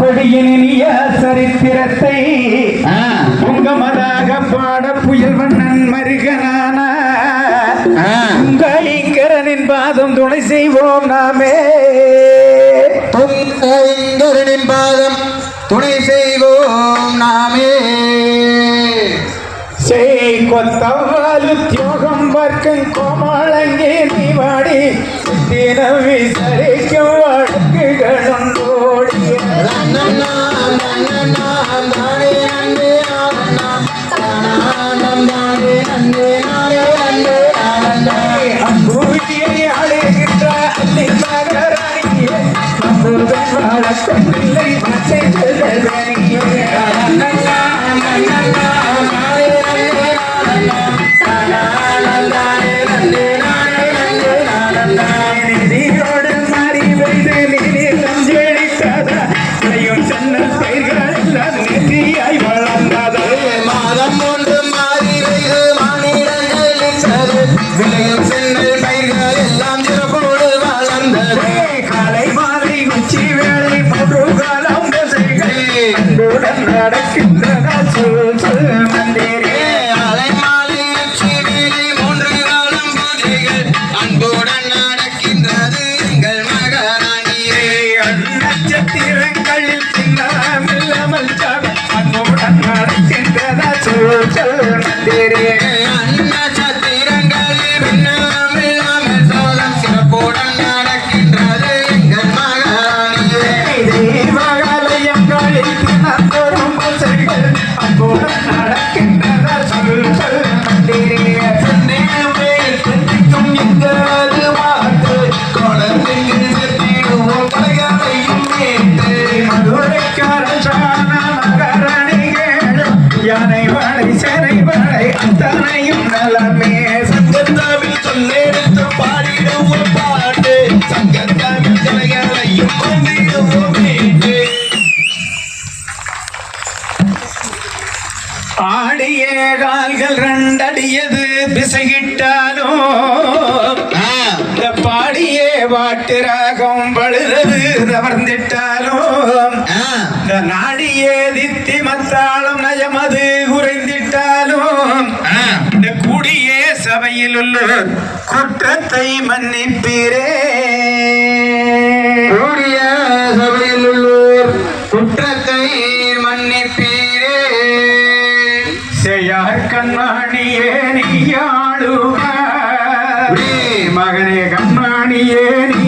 கொடியினிய சரித்திரத்தை உங்க மதாக பாட புயல் வண்ணன் மருகனான உங்க இங்கரனின் பாதம் துணை செய்வோம் நாமே. உங்க இங்கரனின் பாதம் துணை செய்வோம் நாமே. செய் கொத்தவாலு தியோகம் பார்க்கும் கோமாளங்கே நீ வாடி தினம் விசாரிக்கும் வாடி கைகளும் ¡Vamos a ir! तेरे காலமே சங்கத்தாவில் சொல்லேடுத்து பாடிடுவோம் பாட்டு. சங்கத்தாவில் கலைகளையும் கொண்டிடுவோம் ஆடிய கால்கள் ரெண்டடியது பிசகிட்டாலும் இந்த பாடிய பாட்டு நாடியே தித்தி மத்தாளம் நயமது குறைந்திட்டாலும் சபையில் உள்ளோர் குற்றத்தை மன்னிப்பீரே. கூடிய சபையில் உள்ளோர் குற்றத்தை மன்னிப்பீரே. செய்யார் கண்மணியே நீ ஆளுவ மகனே கண்மணியே நீ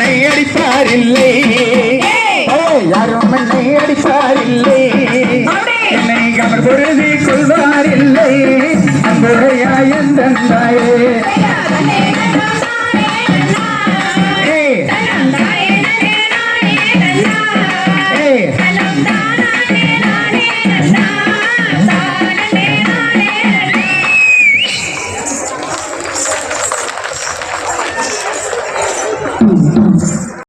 அடிப்பாரில்லை. ஏய், யாரும் என்னை அடிப்பாரில்லை. என்னை கவர் பொருதி கொள்வாரில்லை. தாயே